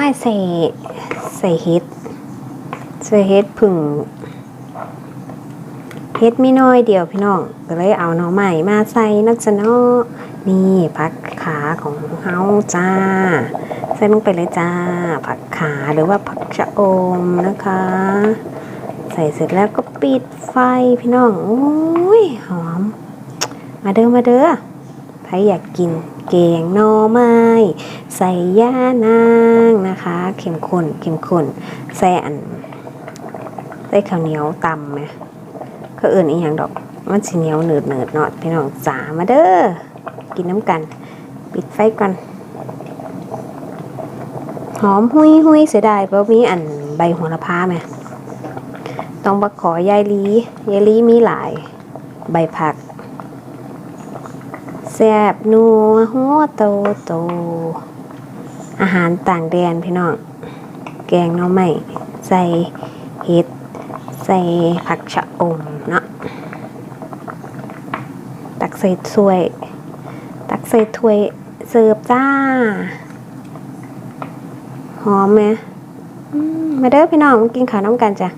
ส่ใส่เฮ็ดใส่เฮ็ดผึ่งเฮ็ดไม่น้อยเดียวพี่น้องก็เลยเอาหน่อใหม่มาใส่นักจะเนาะนี่ผักขาของเฮาจ้า ใส่ลงไปเลยจ้า ผักขาหรือว่าผักชะอมนะคะ ใส่เสร็จแล้วก็ปิดไฟพี่น้องโอ้ยหอม มาเด้อมาเด้อ ครอยากกินแกงหน่อไม้ใส่ย่านางนะคะ เข้มข้นเข้มข้นใส่อันใส่ข้าวเหนียวตำไหมก็เอื่นอีกอย่างดอกมันสีเหนียวหนืดหนืดเนาะพี่น้องจ๋ามาเด้อกินน้ำกัน ปิดไฟก่อนหอมหุยหุยเสียดายเพราะมีอันใบโหัวละพาไหมต้องมาขอยายลียายลีมีหลาย ใบผัก ซ่บนัวหัวโตโต อาหารต่างแดนพี่น้อง แกงน่อไม้ใส่เห็ด ใส่ผักชะอมเนาะ ตักใส่ถ้วย ตักใส่ถ้วยเสิร์ฟจ้า หอมไหมมาเด้อพี่น้องกินข้าวน้ำกันจ้ะ